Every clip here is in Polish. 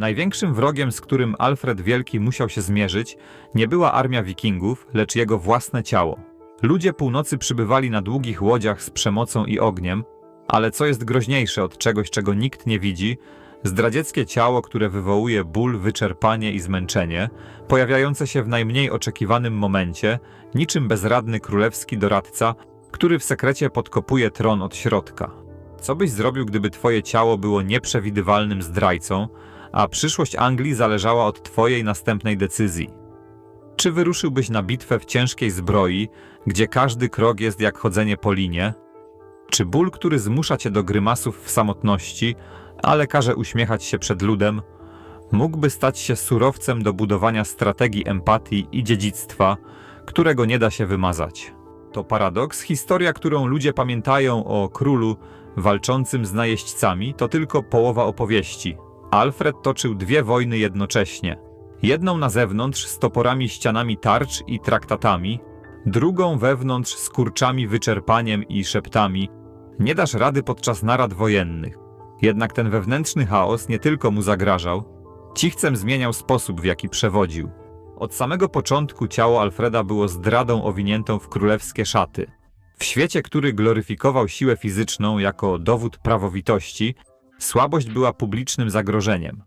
Największym wrogiem, z którym Alfred Wielki musiał się zmierzyć, nie była armia wikingów, lecz jego własne ciało. Ludzie północy przybywali na długich łodziach z przemocą i ogniem, ale co jest groźniejsze od czegoś, czego nikt nie widzi, zdradzieckie ciało, które wywołuje ból, wyczerpanie i zmęczenie, pojawiające się w najmniej oczekiwanym momencie, niczym bezradny królewski doradca, który w sekrecie podkopuje tron od środka. Co byś zrobił, gdyby twoje ciało było nieprzewidywalnym zdrajcą, a przyszłość Anglii zależała od twojej następnej decyzji? Czy wyruszyłbyś na bitwę w ciężkiej zbroi, gdzie każdy krok jest jak chodzenie po linie? Czy ból, który zmusza cię do grymasów w samotności, ale każe uśmiechać się przed ludem, mógłby stać się surowcem do budowania strategii empatii i dziedzictwa, którego nie da się wymazać? To paradoks, historia, którą ludzie pamiętają o królu walczącym z najeźdźcami, to tylko połowa opowieści. Alfred toczył dwie wojny jednocześnie. Jedną na zewnątrz z toporami, ścianami tarcz i traktatami, drugą wewnątrz z kurczami, wyczerpaniem i szeptami. Nie dasz rady podczas narad wojennych. Jednak ten wewnętrzny chaos nie tylko mu zagrażał, cichcem zmieniał sposób, w jaki przewodził. Od samego początku ciało Alfreda było zdradą owiniętą w królewskie szaty. W świecie, który gloryfikował siłę fizyczną jako dowód prawowitości, słabość była publicznym zagrożeniem.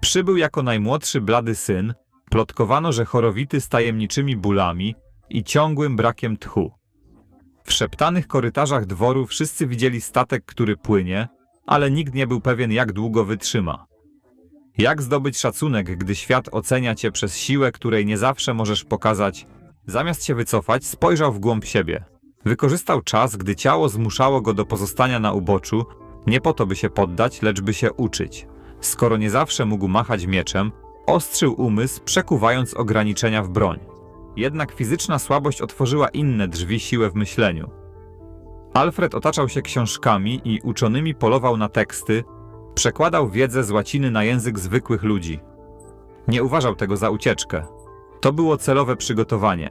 Przybył jako najmłodszy blady syn, plotkowano, że chorowity z tajemniczymi bólami i ciągłym brakiem tchu. W szeptanych korytarzach dworu wszyscy widzieli statek, który płynie, ale nikt nie był pewien, jak długo wytrzyma. Jak zdobyć szacunek, gdy świat ocenia cię przez siłę, której nie zawsze możesz pokazać? Zamiast się wycofać, spojrzał w głąb siebie. Wykorzystał czas, gdy ciało zmuszało go do pozostania na uboczu, nie po to, by się poddać, lecz by się uczyć. Skoro nie zawsze mógł machać mieczem, ostrzył umysł, przekuwając ograniczenia w broń. Jednak fizyczna słabość otworzyła inne drzwi siłę w myśleniu. Alfred otaczał się książkami i uczonymi polował na teksty, przekładał wiedzę z łaciny na język zwykłych ludzi. Nie uważał tego za ucieczkę. To było celowe przygotowanie.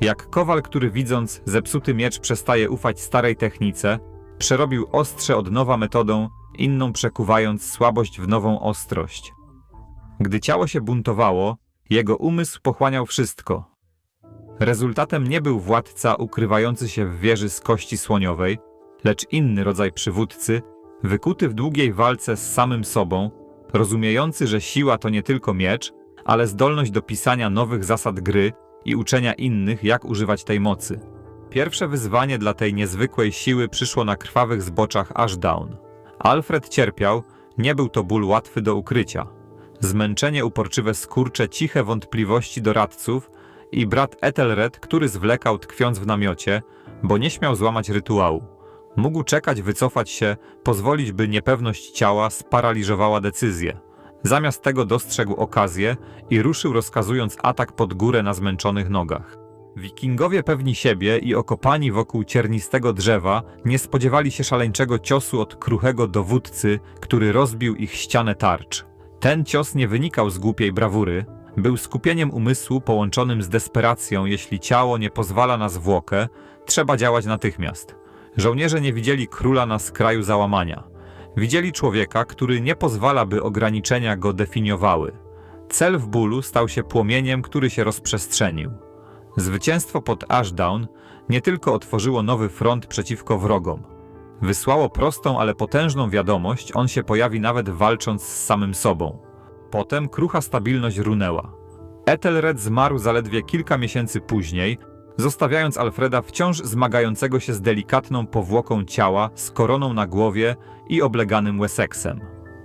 Jak kowal, który widząc zepsuty miecz przestaje ufać starej technice, przerobił ostrze od nowa metodą, inną przekuwając słabość w nową ostrość. Gdy ciało się buntowało, jego umysł pochłaniał wszystko. Rezultatem nie był władca ukrywający się w wieży z kości słoniowej, lecz inny rodzaj przywódcy, wykuty w długiej walce z samym sobą, rozumiejący, że siła to nie tylko miecz, ale zdolność do pisania nowych zasad gry i uczenia innych, jak używać tej mocy. Pierwsze wyzwanie dla tej niezwykłej siły przyszło na krwawych zboczach Ashdown. Alfred cierpiał, nie był to ból łatwy do ukrycia. Zmęczenie, uporczywe skurcze, ciche wątpliwości doradców i brat Ethelred, który zwlekał tkwiąc w namiocie, bo nie śmiał złamać rytuału. Mógł czekać, wycofać się, pozwolić, by niepewność ciała sparaliżowała decyzję. Zamiast tego dostrzegł okazję i ruszył rozkazując atak pod górę na zmęczonych nogach. Wikingowie pewni siebie i okopani wokół ciernistego drzewa nie spodziewali się szaleńczego ciosu od kruchego dowódcy, który rozbił ich ścianę tarcz. Ten cios nie wynikał z głupiej brawury, był skupieniem umysłu połączonym z desperacją, jeśli ciało nie pozwala na zwłokę, trzeba działać natychmiast. Żołnierze nie widzieli króla na skraju załamania. Widzieli człowieka, który nie pozwala, by ograniczenia go definiowały. Cel w bólu stał się płomieniem, który się rozprzestrzenił. Zwycięstwo pod Ashdown nie tylko otworzyło nowy front przeciwko wrogom. Wysłało prostą, ale potężną wiadomość, on się pojawi nawet walcząc z samym sobą. Potem krucha stabilność runęła. Ethelred zmarł zaledwie kilka miesięcy później, zostawiając Alfreda wciąż zmagającego się z delikatną powłoką ciała, z koroną na głowie i obleganym Wessexem.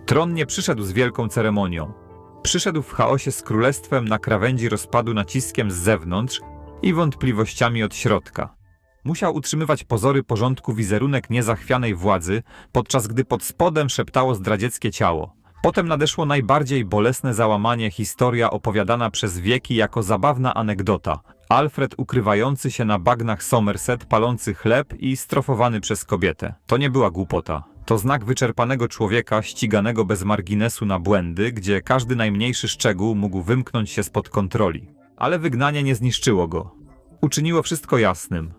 Tron nie przyszedł z wielką ceremonią. Przyszedł w chaosie z królestwem na krawędzi rozpadu naciskiem z zewnątrz i wątpliwościami od środka. Musiał utrzymywać pozory porządku wizerunek niezachwianej władzy, podczas gdy pod spodem szeptało zdradzieckie ciało. Potem nadeszło najbardziej bolesne załamanie, historia opowiadana przez wieki jako zabawna anegdota. Alfred ukrywający się na bagnach Somerset, palący chleb i strofowany przez kobietę. To nie była głupota. To znak wyczerpanego człowieka, ściganego bez marginesu na błędy, gdzie każdy najmniejszy szczegół mógł wymknąć się spod kontroli. Ale wygnanie nie zniszczyło go. Uczyniło wszystko jasnym.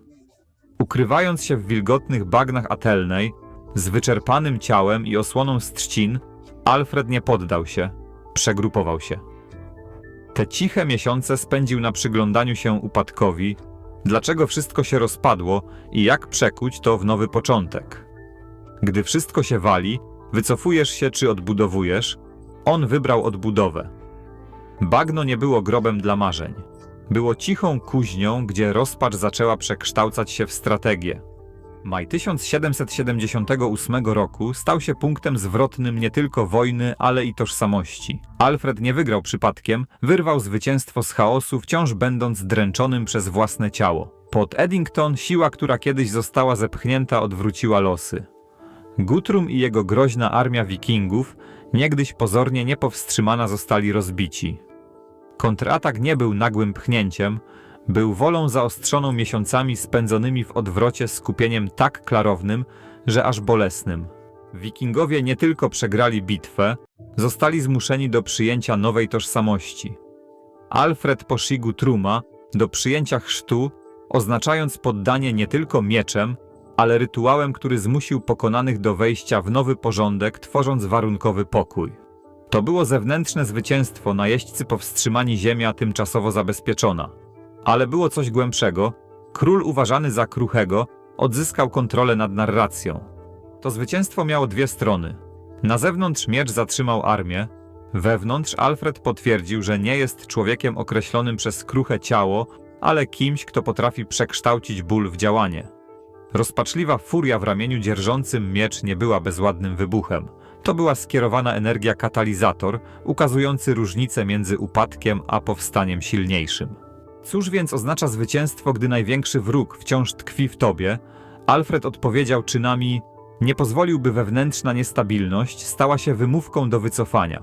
Ukrywając się w wilgotnych bagnach Atelnej, z wyczerpanym ciałem i osłoną z trzcin, Alfred nie poddał się, przegrupował się. Te ciche miesiące spędził na przyglądaniu się upadkowi, dlaczego wszystko się rozpadło i jak przekuć to w nowy początek. Gdy wszystko się wali, wycofujesz się czy odbudowujesz, on wybrał odbudowę. Bagno nie było grobem dla marzeń. Było cichą kuźnią, gdzie rozpacz zaczęła przekształcać się w strategię. Maj 1778 roku stał się punktem zwrotnym nie tylko wojny, ale i tożsamości. Alfred nie wygrał przypadkiem, wyrwał zwycięstwo z chaosu, wciąż będąc dręczonym przez własne ciało. Pod Eddington siła, która kiedyś została zepchnięta, odwróciła losy. Guthrum i jego groźna armia wikingów, niegdyś pozornie niepowstrzymana, zostali rozbici. Kontratak nie był nagłym pchnięciem, był wolą zaostrzoną miesiącami spędzonymi w odwrocie skupieniem tak klarownym, że aż bolesnym. Wikingowie nie tylko przegrali bitwę, zostali zmuszeni do przyjęcia nowej tożsamości. Alfred poszigu Truma do przyjęcia chrztu, oznaczając poddanie nie tylko mieczem, ale rytuałem, który zmusił pokonanych do wejścia w nowy porządek, tworząc warunkowy pokój. To było zewnętrzne zwycięstwo, najeźdźcy powstrzymani ziemia tymczasowo zabezpieczona. Ale było coś głębszego. Król uważany za kruchego odzyskał kontrolę nad narracją. To zwycięstwo miało dwie strony. Na zewnątrz miecz zatrzymał armię, wewnątrz Alfred potwierdził, że nie jest człowiekiem określonym przez kruche ciało, ale kimś, kto potrafi przekształcić ból w działanie. Rozpaczliwa furia w ramieniu dzierżącym miecz nie była bezładnym wybuchem. To była skierowana energia katalizator, ukazujący różnicę między upadkiem a powstaniem silniejszym. Cóż więc oznacza zwycięstwo, gdy największy wróg wciąż tkwi w tobie? Alfred odpowiedział czynami: Nie pozwoliłby wewnętrzna niestabilność stała się wymówką do wycofania.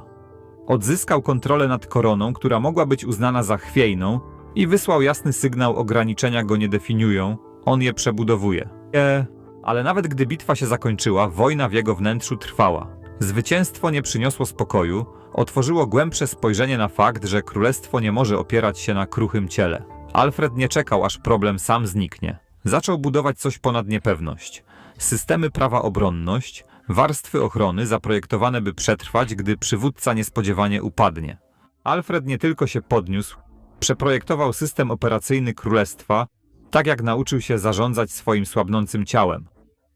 Odzyskał kontrolę nad koroną, która mogła być uznana za chwiejną, i wysłał jasny sygnał: ograniczenia go nie definiują, on je przebudowuje. E, ale nawet gdy bitwa się zakończyła, wojna w jego wnętrzu trwała. Zwycięstwo nie przyniosło spokoju, otworzyło głębsze spojrzenie na fakt, że królestwo nie może opierać się na kruchym ciele. Alfred nie czekał, aż problem sam zniknie. Zaczął budować coś ponad niepewność. Systemy prawa obronność, warstwy ochrony zaprojektowane, by przetrwać, gdy przywódca niespodziewanie upadnie. Alfred nie tylko się podniósł, przeprojektował system operacyjny królestwa, tak jak nauczył się zarządzać swoim słabnącym ciałem.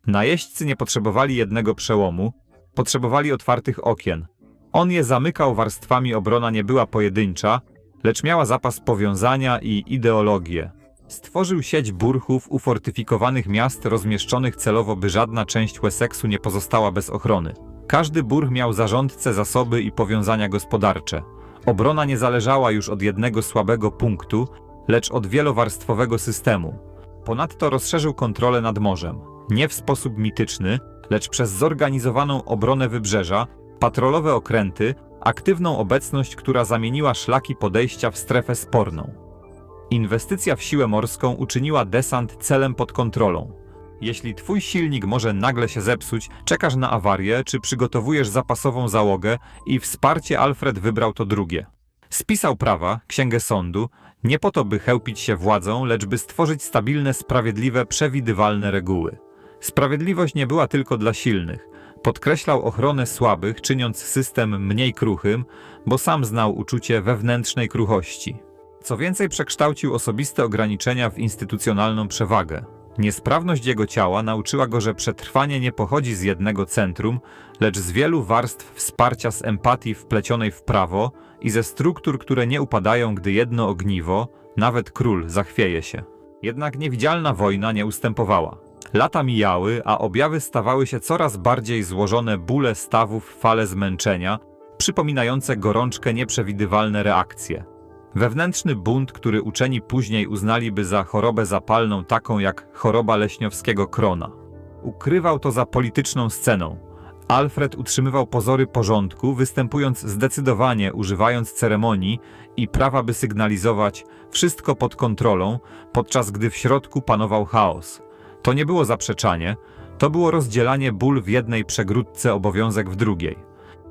Najeźdźcy nie potrzebowali jednego przełomu, potrzebowali otwartych okien. On je zamykał warstwami, obrona nie była pojedyncza, lecz miała zapas powiązania i ideologię. Stworzył sieć burchów ufortyfikowanych miast rozmieszczonych celowo, by żadna część Wessexu nie pozostała bez ochrony. Każdy burch miał zarządcę, zasoby i powiązania gospodarcze. Obrona nie zależała już od jednego słabego punktu, lecz od wielowarstwowego systemu. Ponadto rozszerzył kontrolę nad morzem. Nie w sposób mityczny, lecz przez zorganizowaną obronę wybrzeża, patrolowe okręty, aktywną obecność, która zamieniła szlaki podejścia w strefę sporną. Inwestycja w siłę morską uczyniła desant celem pod kontrolą. Jeśli twój silnik może nagle się zepsuć, czekasz na awarię, czy przygotowujesz zapasową załogę i wsparcie Alfred wybrał to drugie. Spisał prawa, księgę sądu, nie po to, by chełpić się władzą, lecz by stworzyć stabilne, sprawiedliwe, przewidywalne reguły. Sprawiedliwość nie była tylko dla silnych. Podkreślał ochronę słabych, czyniąc system mniej kruchym, bo sam znał uczucie wewnętrznej kruchości. Co więcej, przekształcił osobiste ograniczenia w instytucjonalną przewagę. Niesprawność jego ciała nauczyła go, że przetrwanie nie pochodzi z jednego centrum, lecz z wielu warstw wsparcia z empatii wplecionej w prawo i ze struktur, które nie upadają, gdy jedno ogniwo, nawet król, zachwieje się. Jednak niewidzialna wojna nie ustępowała. Lata mijały, a objawy stawały się coraz bardziej złożone bóle stawów, fale zmęczenia, przypominające gorączkę nieprzewidywalne reakcje. Wewnętrzny bunt, który uczeni później uznaliby za chorobę zapalną, taką jak choroba leśniowskiego krona. Ukrywał to za polityczną sceną. Alfred utrzymywał pozory porządku, występując zdecydowanie, używając ceremonii i prawa, by sygnalizować wszystko pod kontrolą, podczas gdy w środku panował chaos. To nie było zaprzeczanie, to było rozdzielanie ból w jednej przegródce, obowiązek w drugiej.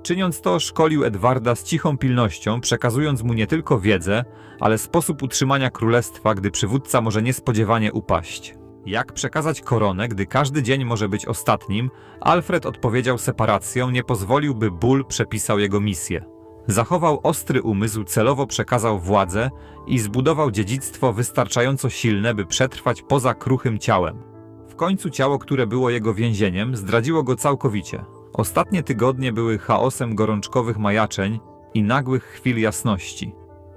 Czyniąc to, szkolił Edwarda z cichą pilnością, przekazując mu nie tylko wiedzę, ale sposób utrzymania królestwa, gdy przywódca może niespodziewanie upaść. Jak przekazać koronę, gdy każdy dzień może być ostatnim, Alfred odpowiedział separacją, nie pozwolił, by ból przepisał jego misję. Zachował ostry umysł, celowo przekazał władzę i zbudował dziedzictwo wystarczająco silne, by przetrwać poza kruchym ciałem. W końcu ciało, które było jego więzieniem, zdradziło go całkowicie. Ostatnie tygodnie były chaosem gorączkowych majaczeń i nagłych chwil jasności.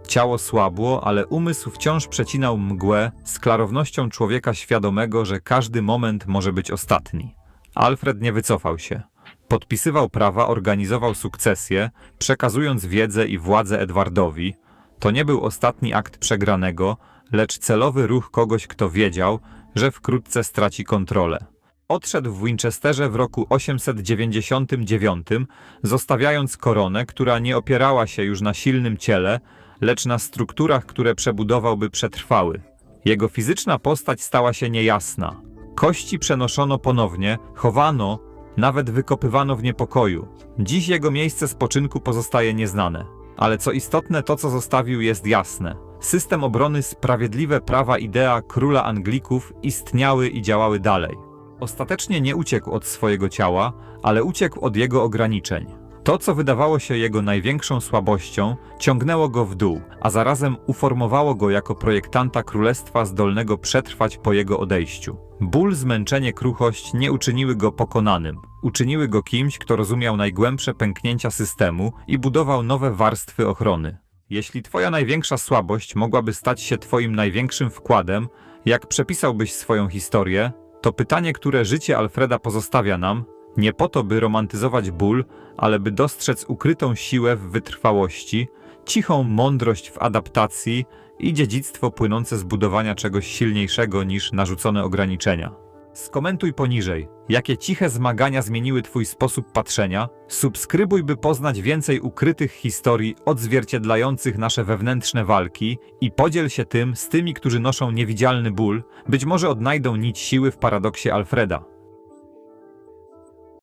Ciało słabło, ale umysł wciąż przecinał mgłę z klarownością człowieka świadomego, że każdy moment może być ostatni. Alfred nie wycofał się. Podpisywał prawa, organizował sukcesję, przekazując wiedzę i władzę Edwardowi. To nie był ostatni akt przegranego, lecz celowy ruch kogoś, kto wiedział, że wkrótce straci kontrolę. Odszedł w Winchesterze w roku 899, zostawiając koronę, która nie opierała się już na silnym ciele, lecz na strukturach, które przebudował, by przetrwały. Jego fizyczna postać stała się niejasna. Kości przenoszono ponownie, chowano, nawet wykopywano w niepokoju. Dziś jego miejsce spoczynku pozostaje nieznane. Ale co istotne, to co zostawił jest jasne. System obrony, sprawiedliwe prawa, idea króla Anglików istniały i działały dalej. Ostatecznie nie uciekł od swojego ciała, ale uciekł od jego ograniczeń. To, co wydawało się jego największą słabością, ciągnęło go w dół, a zarazem uformowało go jako projektanta królestwa zdolnego przetrwać po jego odejściu. Ból, zmęczenie, kruchość nie uczyniły go pokonanym. Uczyniły go kimś, kto rozumiał najgłębsze pęknięcia systemu i budował nowe warstwy ochrony. Jeśli twoja największa słabość mogłaby stać się twoim największym wkładem, jak przepisałbyś swoją historię, to pytanie, które życie Alfreda pozostawia nam, nie po to, by romantyzować ból, ale by dostrzec ukrytą siłę w wytrwałości, cichą mądrość w adaptacji i dziedzictwo płynące z budowania czegoś silniejszego niż narzucone ograniczenia. Skomentuj poniżej, jakie ciche zmagania zmieniły Twój sposób patrzenia. Subskrybuj, by poznać więcej ukrytych historii odzwierciedlających nasze wewnętrzne walki i podziel się tym z tymi, którzy noszą niewidzialny ból. Być może odnajdą nić siły w paradoksie Alfreda.